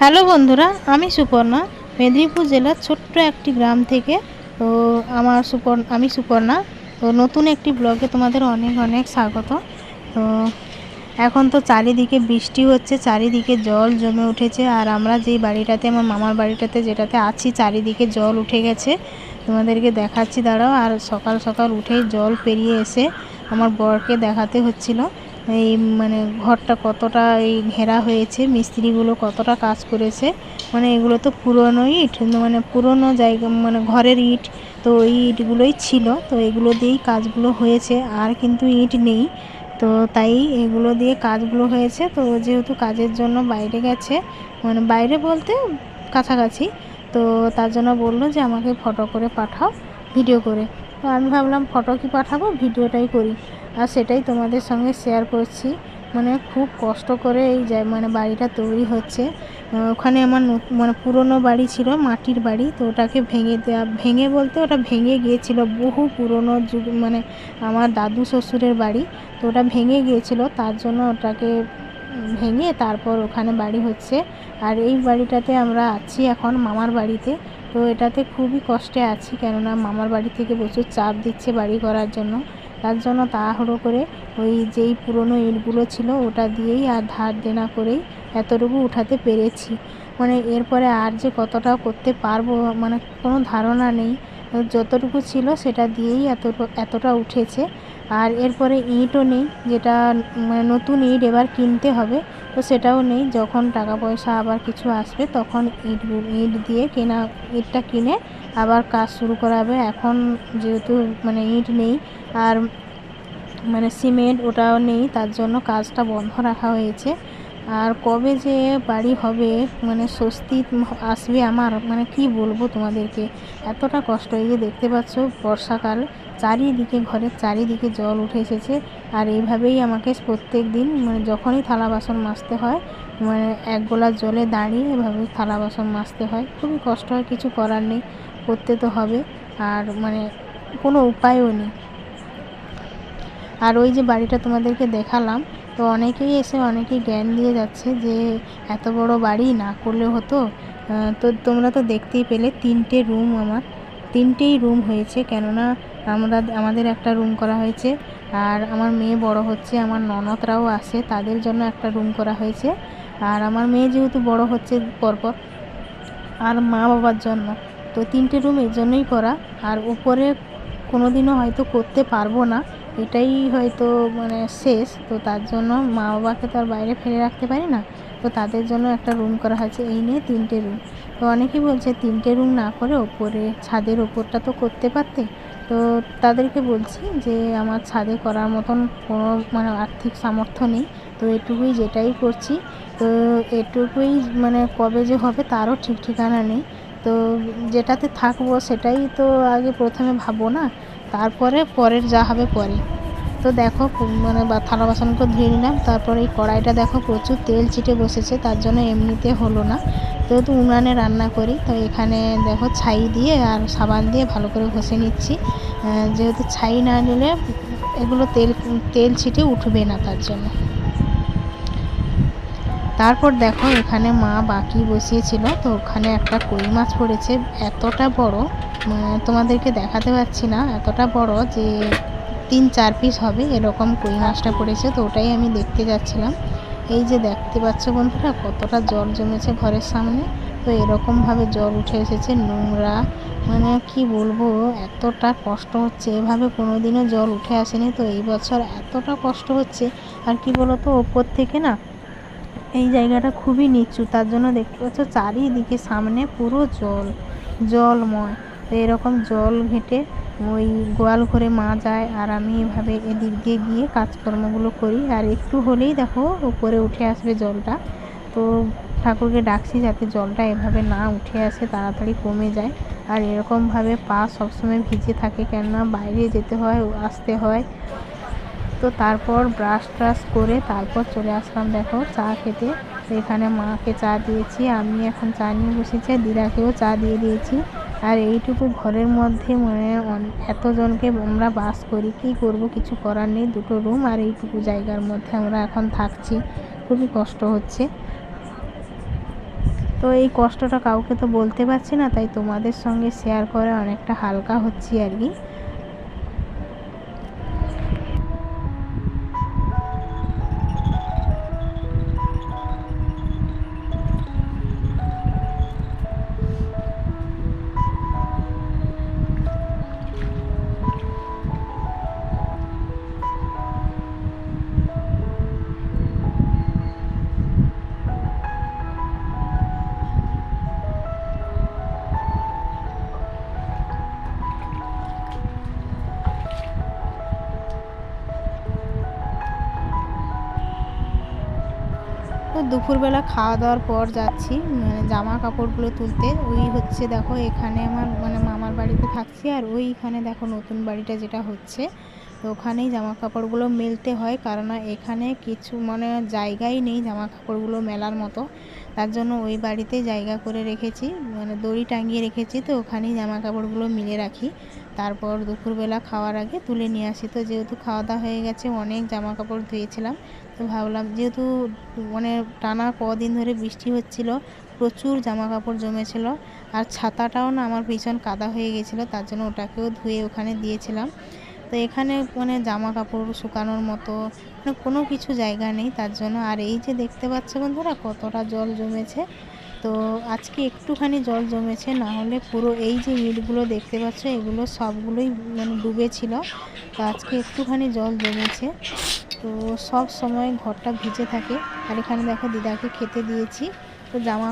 Hello বন্ধুরা, আমি সুপর্ণা, মেদিনীপুর জেলার ছোট্ট একটি গ্রাম থেকে। তো আমার সুপর্ণ, আমি সুপর্ণা, তো নতুন একটি ব্লগে তোমাদের অনেক অনেক স্বাগত। তো এখন তো চারিদিকে বৃষ্টি হচ্ছে, চারিদিকে জল জমে উঠেছে, আর আমরা যেই বাড়িটাতে, আমার মামার বাড়িটাতে যেটাতে আছি, চারিদিকে জল উঠে গেছে। তোমাদেরকে দেখাচ্ছি, দাঁড়াও, আর সকাল সকাল উঠেই জল পেরিয়ে এসে আমার বরকে দেখাতে হচ্ছিল। এই মানে ঘরটা কতটা এই ঘেরা হয়েছে, মিস্ত্রিগুলো কতটা কাজ করেছে মানে এগুলো তো পুরনো ইট মানে পুরনো জায়গা মানে ঘরের ইট, তো ওই ইটগুলোই ছিল। তো এগুলো দিয়েই কাজগুলো হয়েছে, আর কিন্তু ইট নেই। তো তাই এগুলো দিয়ে কাজগুলো হয়েছে। তো যেহেতু কাজের জন্য বাইরে গেছে মানে বাইরে বলতে কাছাকাছি, তো তার জন্য বলল যে আমাকে ফটো করে পাঠাও, ভিডিও করে। তো আমি ভাবলাম ফটো কি পাঠাবো? ভিডিওটাই করি। আর সেটাই তোমাদের সঙ্গে শেয়ার করছি। মানে খুব কষ্ট করে এই যায় মানে বাড়িটা তৈরি হচ্ছে। ওখানে আমার মানে পুরনো বাড়ি ছিল, মাটির বাড়ি। তো ওটাকে ভেঙে দেওয়া ভেঙে বলতে ওটা ভেঙে গিয়েছিল। বহু পুরনো যুগ মানে আমার দাদু শ্বশুরের বাড়ি। তো ওটা ভেঙে গিয়েছিল। তার জন্য ওটাকে ভেঙে তারপর ওখানে বাড়ি হচ্ছে। আর এই বাড়িটাতে আমরা আছি এখন মামার বাড়িতে। তো এটাতে খুবই কষ্টে আছি কেননা মামার বাড়ি থেকে প্রচুর চাপ দিচ্ছে বাড়ি করার জন্য। তার জন্য তাড়াহুড়ো করে ওই যেই পুরনো ইটগুলো ছিল ওটা দিয়েই আর ধার দেনা করেই এতটুকু উঠাতে পেরেছি। মানে এরপরে আর যে কতটা করতে পারব মানে কোনো ধারণা নেই। যতটুকু ছিল সেটা দিয়েই এত এতটা উঠেছে। আর এরপরে ইঁটও নেই, যেটা মানে নতুন ইট এবার কিনতে হবে, তো সেটাও নেই। যখন টাকা পয়সা আবার কিছু আসবে, তখন ইট ইট দিয়ে কেনা, ইটটা কিনে আবার কাজ শুরু করা হবে এখন যেহেতু মানে ইট নেই, আর মানে সিমেন্ট ওটাও নেই, তার জন্য কাজটা বন্ধ রাখা হয়েছে। আর কবে যে বাড়ি হবে মানে স্বস্তি আসবে আমার মানে কি বলব তোমাদেরকে? এতটা কষ্ট এই যে দেখতে পাচ্ছ বর্ষাকাল, চারিদিকে ঘরের চারিদিকে জল উঠে এসেছে। আর এইভাবেই আমাকে প্রত্যেক দিন মানে যখনই থালা বাসন মাজতে হয় মানে এক গোলা জলে দাঁড়িয়ে এভাবে থালা বাসন মাজতে হয়। খুবই কষ্ট হয়, কিছু করার নেই, করতে তো হবে। আর মানে কোনো উপায়ও নেই। আর ওই যে বাড়িটা তোমাদেরকে দেখালাম তো অনেকেই এসে অনেকেই জ্ঞান দিয়ে যাচ্ছে যে এত বড় বাড়ি না করলে হতো। তো তোমরা তো দেখতেই পেলে তিনটে রুম আমার। তিনটেই রুম হয়েছে কেননা আমরা, আমাদের একটা রুম করা হয়েছে। আর আমার মেয়ে বড় হচ্ছে, আমার ননদরাও আসে তাদের জন্য একটা রুম করা হয়েছে। আর আমার মেয়ে যেহেতু বড় হচ্ছে পরপর, আর মা বাবার জন্য। তো তিনটে রুম এর জন্যই করা। আর উপরে কোনো দিনও হয়তো করতে পারব না। এটাই হয়তো মানে শেষ। তো তার জন্য মা বাবাকে তো আর বাইরে ফেলে রাখতে পারি না। তো তাদের জন্য একটা রুম করা হয়েছে। এই নিয়ে তিনটে রুম তো অনেকেই বলছে তিনটে রুম না করে ওপরে ছাদের ওপরটা তো করতে পারতে। তো তাদেরকে বলছি যে আমার ছাদে করার মতন কোনো মানে আর্থিক সামর্থ্য নেই। তো এটুকুই যেটাই করছি। তো এটুকুই মানে কবে যে হবে তারও ঠিক ঠিকানা নেই। তো যেটাতে থাকব সেটাই তো আগে প্রথমে ভাববো না। তারপরে পরের যা হবে পরে। তো দেখো মানে থালা বাসনগুলো ধুয়ে নিলাম। তারপরে এই কড়াইটা দেখো প্রচুর তেল ছিটে বসেছে, তার জন্য এমনিতে হলো না। যেহেতু উনানে রান্না করি, তো এখানে দেখো ছাই দিয়ে আর সাবান দিয়ে ভালো করে ঘষে নিচ্ছি। যেহেতু ছাই না নিলে এগুলো তেল তেল ছিটে উঠবে না তার জন্য। তারপর দেখো এখানে মা বাকি বসিয়েছিল, তো ওখানে একটা কই মাছ পড়েছে, এতটা বড় তোমাদেরকে দেখাতে পারছি না, এতটা বড় যে তিন চার পিস হবে, এরকম কই মাছটা পড়েছে, তো ওটাই আমি দেখতে যাচ্ছিলাম। এই যে দেখতে পাচ্ছ বন্ধুরা, কতটা জল জমেছে ঘরের সামনে, তো এরকমভাবে জল উঠে এসেছে, নোংরা। মানে কি বলব, এতটা কষ্ট হচ্ছে, এভাবে কোনো দিনও জল উঠে আসেনি, তো এই বছর এতটা কষ্ট হচ্ছে, আর কি বলতো, ওপর থেকে না, এই জায়গাটা খুবই নিচু, তার জন্য দেখতে পাচ্ছ চারিদিকে সামনে পুরো জল, জলময়। তো এরকম জল ঘেঁটে ওই গোয়াল ঘরে মা যায় আর আমি এভাবে এদিক দিয়ে গিয়ে কাজকর্মগুলো করি। আর একটু হলেই দেখো উপরে উঠে আসবে জলটা। তো ঠাকুরকে ডাকছি যাতে জলটা এভাবে না উঠে আসে, তাড়াতাড়ি কমে যায়। আর এরকমভাবে পা সবসময় ভিজে থাকে কেননা বাইরে যেতে হয়, আসতে হয়। তো তারপর ব্রাশ ট্রাশ করে তারপর চলে আসলাম দেখো চা খেতে। এখানে মাকে চা দিয়েছি, আমি এখন চা নিয়ে বসেছি দিদাকেও চা দিয়ে দিয়েছি। আর এইটুকু ঘরের মধ্যে মানে এতজনকে আমরা বাস করি, কি করব? কিছু করার নেই, দুটো রুম আর এইটুকু জায়গার মধ্যে আমরা এখন থাকছি। খুবই কষ্ট হচ্ছে। তো এই কষ্টটা কাউকে তো বলতে পারছি না, তাই তোমাদের সঙ্গে শেয়ার করে অনেকটা হালকা হচ্ছি আর কি। তো দুপুরবেলা খাওয়া দাওয়ার পর যাচ্ছি মানে জামা কাপড়গুলো তুলতে। ওই হচ্ছে দেখো, এখানে আমার মানে মামার বাড়িতে থাকছি, আর ওইখানে দেখো নতুন বাড়িটা যেটা হচ্ছে তো ওখানেই জামা কাপড়গুলো মেলতে হয় কারণ এখানে কিছু মানে জায়গাই নেই জামা কাপড়গুলো মেলার মতো। তার জন্য ওই বাড়িতে জায়গা করে রেখেছি মানে দড়ি টাঙিয়ে রেখেছি, তো ওখানেই জামা কাপড়গুলো মিলে রাখি। তারপর দুপুরবেলা খাওয়ার আগে তুলে নিয়ে আসি। তো যেহেতু খাওয়া দাওয়া হয়ে গেছে, অনেক জামা কাপড় ধুয়েছিলাম, তো ভাবলাম যেহেতু মানে টানা কদিন ধরে বৃষ্টি হচ্ছিল, প্রচুর জামা কাপড় জমেছিল আর ছাতাটাও না আমার ভীষণ কাদা হয়ে গেছিল, তার জন্য ওটাকেও ধুয়ে ওখানে দিয়েছিলাম। তো এখানে মানে জামা কাপড় শুকানোর মতো মানে কোনো কিছু জায়গা নেই, তার জন্য আর এই যে দেখতে পাচ্ছ বন্ধুরা কতটা জল জমেছে তো আজকে একটুখানি জল জমেছে না হলে পুরো এই যে ইটগুলো দেখতে পাচ্ছ, এগুলো সবগুলোই মানে ডুবেছিল। তো আজকে একটুখানি জল জমেছে। তো সব সময় ঘরটা ভিজে থাকে। আর এখানে দেখো দিদাকে খেতে দিয়েছি। তো জামা